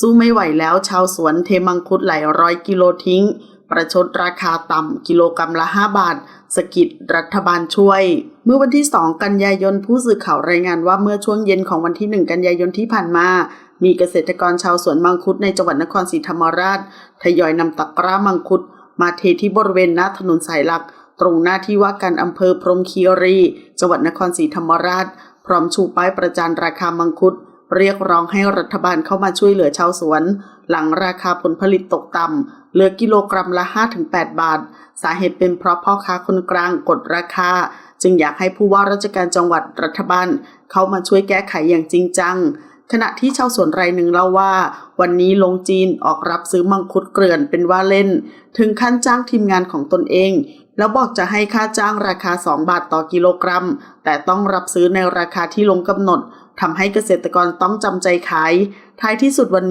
สู้ไม่ไหวแล้วชาวสวนเทมังคุดหลายร้อยกิโลทิ้ง ประชดราคาต่ำกิโลกรรัมละ 5 บาท สกิดรัฐบาลช่วย เมื่อวันที่ 2 กันยายนผู้สื่อข่าวรายงานว่าเมื่อช่วงเย็นของวันที่ 1 กันยายนที่ผ่านมามีเกษตรกรชาวสวนมังคุดในจังหวัดนครศรีธรรมราชทยอยนำตะกร้ามังคุด มาเทที่บริเวณหน้าถนนสายหลัก ตรงหน้าที่ว่าการอำเภอพรมคีรี จังหวัดนครศรีธรรมราช พร้อมชูป้ายประจานราคามังคุด เรียกร้องให้รัฐบาลเข้ามาช่วยเหลือชาวสวน หลังราคาผลผลิตตกต่ำเหลือกิโลกรัมละ 5-8 บาท สาเหตุเป็นเพราะพ่อค้าคนกลางกดราคา จึงอยากให้ผู้ว่าราชการจังหวัดรัฐบาล เข้ามาช่วยแก้ไขอย่างจริงจัง ขณะที่ชาวสวนรายหนึ่งเล่าว่า วันนี้ลงจีนออกรับซื้อมังคุดเกลื่อนเป็นว่าเล่น ถึงขั้นจ้างทีมงานของตนเอง แล้วบอกจะให้ค่าจ้างราคา 2 บาทต่อกิโลกรัม แต่ต้องรับซื้อในราคาที่ลงกำหนดทำให้เกษตรกรต้องจำใจขาย ท้ายที่สุดวันนี้